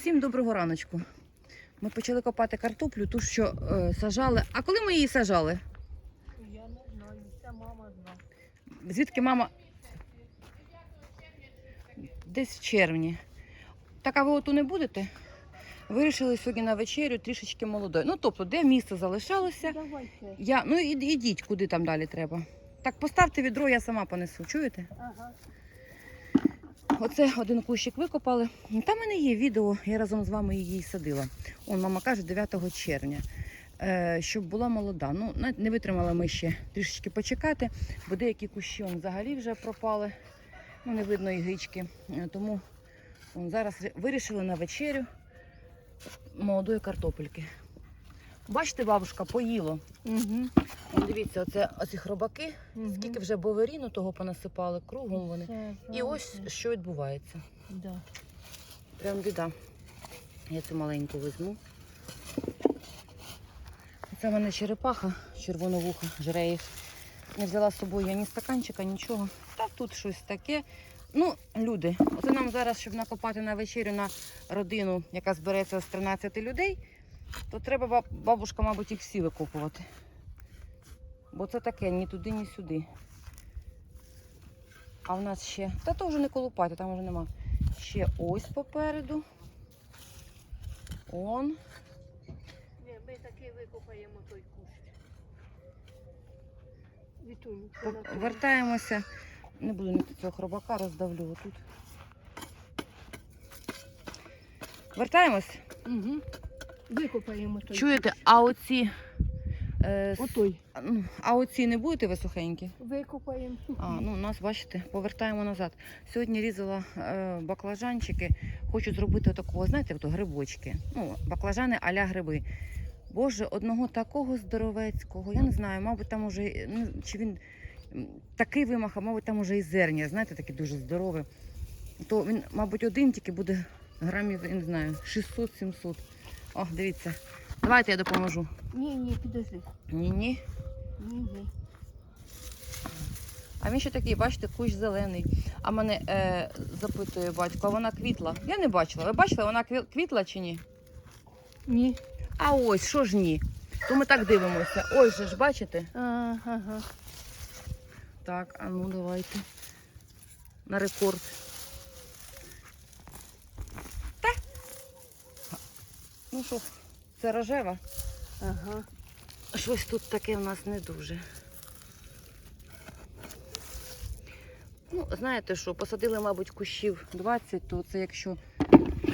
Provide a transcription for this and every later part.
Всім доброго раночку. Ми почали копати картоплю, ту, що е, сажали. А коли ми її сажали? Я не знаю, це мама знає. Звідки мама? Десь в червні. Так, а ви оту не будете? Вирішили сьогодні на вечерю трішечки молодої. Ну, тобто, де місце залишалося? Давайте. Я, ну ід- ідіть, куди там далі треба. Так, поставте відро, я сама понесу. Чуєте? Ага. Оце один кущик викопали. Там в мене є відео, я разом з вами її садила. Он, мама каже, 9 червня. Е, щоб була молода. Ну, не витримали ми ще трішечки почекати, бо деякі кущі он, взагалі вже пропали. Ну, не видно і гички. Е, Тому он, зараз вирішили на вечерю молодої картопельки. Бачите, бабушка, поїло. Угу. Дивіться, оце оці хробаки. Скільки вже боверіну того понасипали, кругом вони. І ось що відбувається. Да. Прям біда. Я цю маленьку візьму. Це в мене черепаха, червоновуха, жре їх. Не взяла з собою я ні стаканчика, нічого. Та тут щось таке. Ну, люди, оце нам зараз, щоб накопати на вечерю на родину, яка збереться з 13 людей, то треба баб- бабушка, мабуть, їх всі викопувати. Бо це таке, ні туди, ні сюди. А в нас ще. Та то вже не колупати, там вже нема. Ще ось попереду. Он. Ні, ми таки викопаємо той кущ. Вертаємося. Не буду ні цього хробака, роздавлю отут. Вертаємось. Угу. Викопаємо той. Чуєте, а оці. Е, с- Отой. а оці не будете ви сухенькі? Викопаємо. А, ну нас, бачите, повертаємо назад. Сьогодні різала е, баклажанчики. Хочу зробити такого, знаєте, ото грибочки. Ну, баклажани а-ля гриби. Боже, одного такого здоровецького. Я не знаю, мабуть, там уже ну, чи він м, такий вимах, а мабуть, там уже і зерня, знаєте, такі дуже здорові. То він, мабуть, один тільки буде грамів, я не знаю, 600-700. О, дивіться. Давайте я допоможу. Ні, ні, підожди. Ні-ні. Ні, ні. А він ще такий, бачите, кущ зелений. А мене е, запитує батько, а вона квітла. Я не бачила. Ви бачили, вона квітла чи ні? Ні. А ось, що ж ні? То ми так дивимося. Ось же ж, бачите? Ага. Так, а ну давайте. На рекорд. Ну що, це рожева. Ага. Щось тут таке в нас не дуже. Ну, знаєте що, посадили, мабуть, кущів 20, то це якщо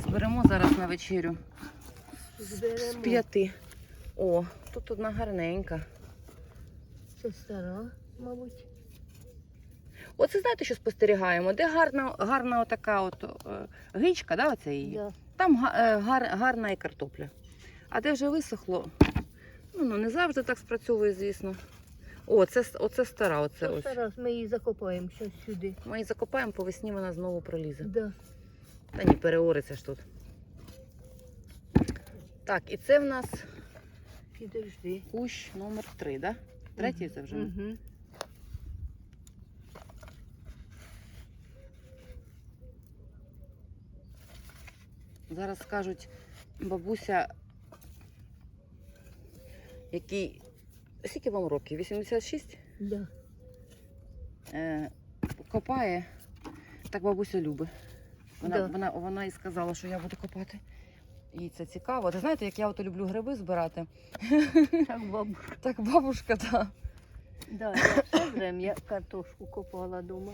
зберемо зараз на вечерю з п'яти. О, тут одна гарненька. Це стара, мабуть. Оце знаєте, що спостерігаємо? Де гарна, гарна отака от, е, гичка, да, оця її? Да. Там е, гар, гарна і картопля. А де вже висохло, ну, ну не завжди так спрацьовує, звісно. О, це, оце стара, оце Це ось. стара, ми її закопаємо щось сюди. Ми її закопаємо, по весні вона знову пролізе. Да. Та ні, переориться ж тут. Так, і це в нас Підожди. кущ номер 3, да? Третій це вже. Угу. Зараз скажуть, бабуся, який. Скільки вам років? 86? Да. Е, копає. Так бабуся любить. Вона, Да. вона, вона і сказала, що я буду копати. І це цікаво. Ти знаєте, як я ото люблю гриби збирати? Так, бабу. Так бабушка, так. Да, я все время я картошку копала дома.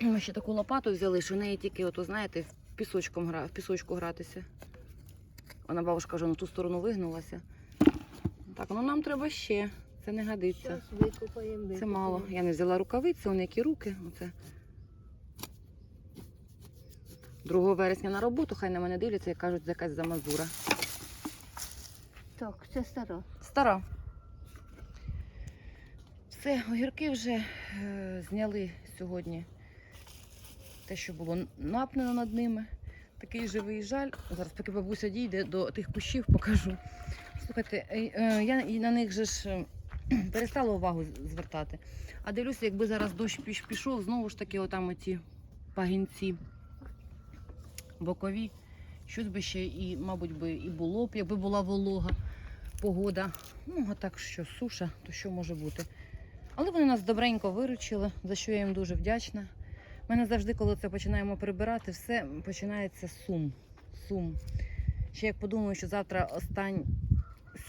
Ми ще таку лопату взяли, що в неї тільки, ото, знаєте, в, пісочком гра, в пісочку гратися. Вона бабушка вже на ту сторону вигнулася. Так, ну нам треба ще. Це не годиться. Це мало. Я не взяла рукавиці, он які руки. Оце. 2 вересня на роботу, хай на мене дивляться і кажуть, це якась замазура. Так, це стара. Стара. Все, огірки вже е, зняли сьогодні. Те, що було напнено над ними. Такий живий жаль. Зараз, поки бабуся дійде до тих кущів, покажу. Слухайте, е, е, я на них же ж е, перестала увагу звертати. А дивлюся, якби зараз дощ пішов, знову ж таки, отам оті пагінці бокові. Щось би ще і, мабуть, би і було б, якби була волога погода. Ну, а так що суша, то що може бути. Але вони нас добренько виручили, за що я їм дуже вдячна. У мене завжди, коли це починаємо прибирати, все починається сум. Сум. Ще як подумаю, що завтра остань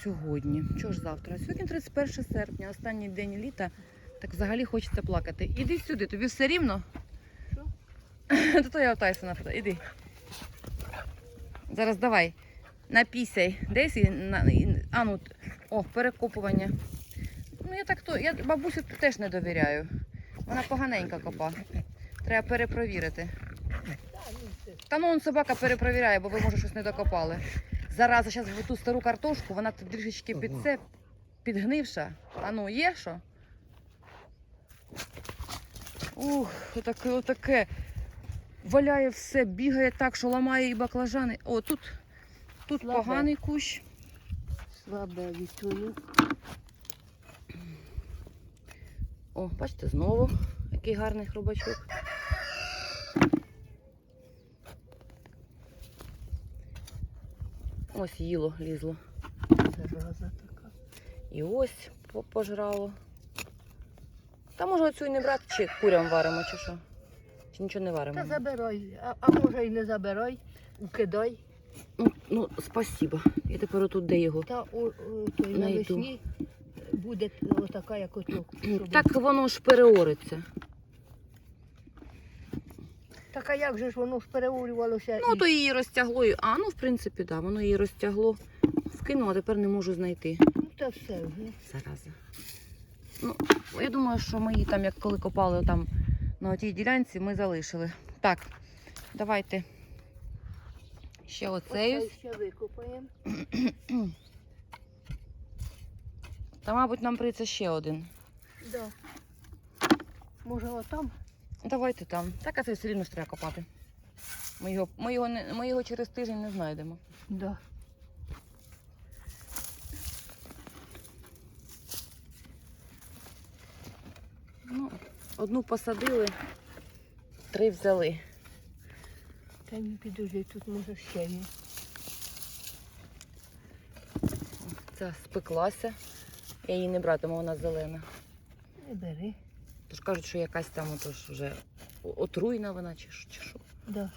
сьогодні. Чого ж завтра? Сьогодні 31 серпня, останній день літа. Так взагалі хочеться плакати. Іди сюди, тобі все рівно? Що? То я Тайсона фото. Іди. Зараз давай. Напісяй. Десь і на. і- А ну, о, перекопування. Ну я так то. Я бабусі теж не довіряю. Вона поганенька копа. Треба перепровірити. Та ну он собака перепровіряє, бо ви може щось не докопали. Зараза, зараз в ту стару картошку, вона тут трішечки під це підгнивша. А ну, є що? Ух, отаке, отаке. Валяє все, бігає так, що ламає і баклажани. О, тут, тут Слабе. поганий кущ. Слабе відчую. О, бачите, знову який гарний хробачок. Ось їло лізло. Зараза така. І ось по- пожрало. Та може оцю і не брати, чи курям варимо, чи що? Чи нічого не варимо? Та забирай, а, а може й не забирай, укидай. Ну, ну, спасибо. Я тепер отут де його. Та о, о, то й Найду. навесні буде отака, як ото. щоб- Так воно ж переориться. Так а як же ж воно ж переурювалося? Ну, і- то її розтягло. і- А, ну, в принципі, так, да, воно її розтягло. Вкинула, тепер не можу знайти. Ну, та все вже. Зараза. Ну, я думаю, що ми її там, як коли копали там на тій ділянці, ми залишили. Так, давайте ще оцей. ось. Оцей ще викопаємо. Та, мабуть, нам прийде ще один. Да. Може отам? Давайте там. Так, а це все рівно ж треба копати. Ми його, ми, його не, ми його через тиждень не знайдемо. Да. Ну, одну посадили, три взяли. Та ні, підожди, тут може ще є. Ця спеклася. Я її не братиму, вона зелена. Не бери. Тож кажуть, що якась там отож вже отруйна вона чи, що- чи що. Да.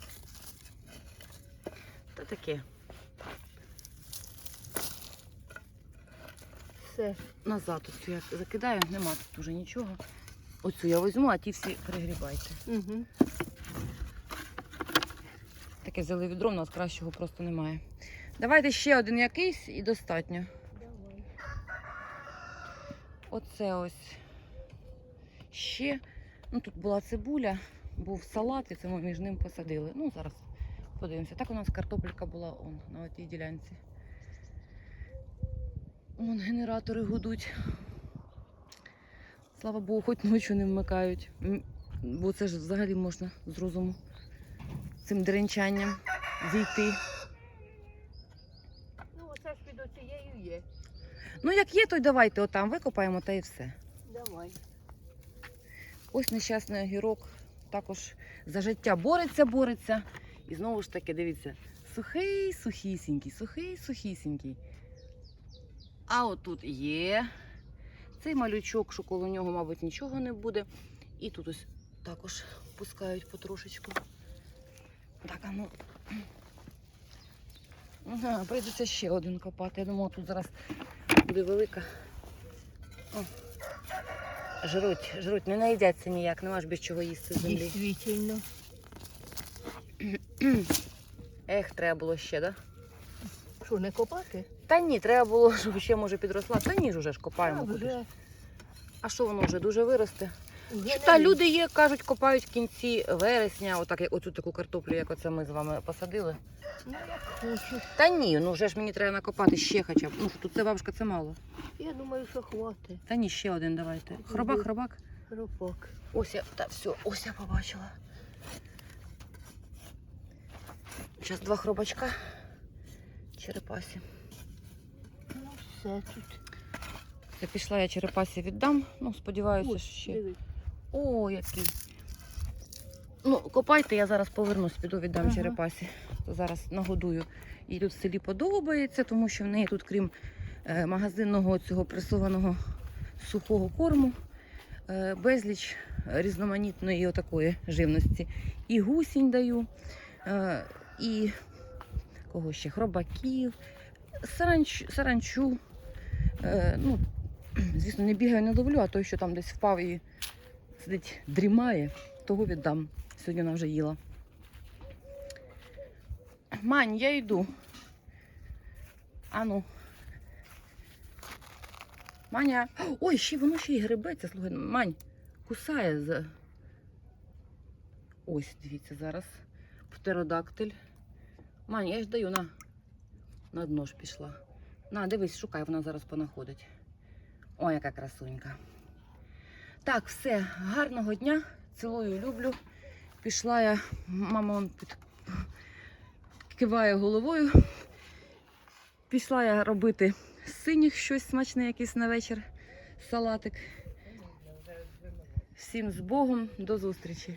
Та таке. Все. Назад оцю я закидаю, нема тут уже нічого. Оцю я візьму, а ті всі перегрібайте. Угу. Таке взяли відро, у нас кращого просто немає. Давайте ще один якийсь і достатньо. Давай. Оце ось. Ще. Ну тут була цибуля, був салат, і це ми між ним посадили. Ну, зараз подивимося. Так у нас картопелька була он, на тій ділянці. Вон генератори гудуть. Слава Богу, хоч ночі не вмикають. Бо це ж взагалі можна з розуму цим дренчанням зійти. Ну, оце ж під оцією є. Ну, як є, то й давайте отам викопаємо та і все. Давай. Ось нещасний огірок також за життя бореться, бореться. І знову ж таки, дивіться, сухий, сухісінький, сухий, сухісінький. А отут є цей малючок, що коло нього, мабуть, нічого не буде. І тут ось також пускають потрошечку. Так, а ну. Прийдеться ще один копати. Я думала, тут зараз буде велика. О. Жруть, жруть, не наїдяться ніяк, нема ж без чого їсти землі. Дійсно. Ех, треба було ще, да? Що, не копати? Та ні, треба було, щоб ще може підросла. Та ні ж уже ж копаємо. А, вже. А що воно вже дуже виросте? Вже Та люди є, кажуть, копають в кінці вересня, отак як оцю таку картоплю, як оце ми з вами посадили. Ну, як. Та ні, ну вже ж мені треба накопати ще хоча б. Ну що тут це бабушка, це мало. Я думаю, що хватить. Та ні, ще один давайте. Хробак, хробак. Ропок. Ось я, та все, ось я побачила. Зараз два хробачка. Черепасі. Ну, все тут. Я пішла, я черепасі віддам. Ну, сподіваюся, що ще. О, який. Ну, копайте, я зараз повернусь, піду віддам Ага. черепасі. Зараз нагодую. Їй тут в селі подобається, тому що в неї тут, крім е, магазинного цього пресованого сухого корму, е, безліч різноманітної отакої живності. І гусінь даю, е, і кого ще? Хробаків, саранч, саранчу. Е, ну, звісно, не бігаю, не ловлю, а той, що там десь впав і сидить, дрімає, того віддам. Сьогодні вона вже їла. Мань, я йду. Ану. Маня. Ой, ще воно ще й гребеться, слухай. Мань, кусає за. Ось, дивіться, зараз. Птеродактиль. Мань, я ж даю, на. На дно ж пішла. На, дивись, шукай, вона зараз понаходить. Ой, яка красунька. Так, все, гарного дня. Цілую, люблю. Пішла я, мама он під... киває головою. Пішла я робити синіх щось смачне, якийсь на вечір. Салатик. Всім з Богом, до зустрічі.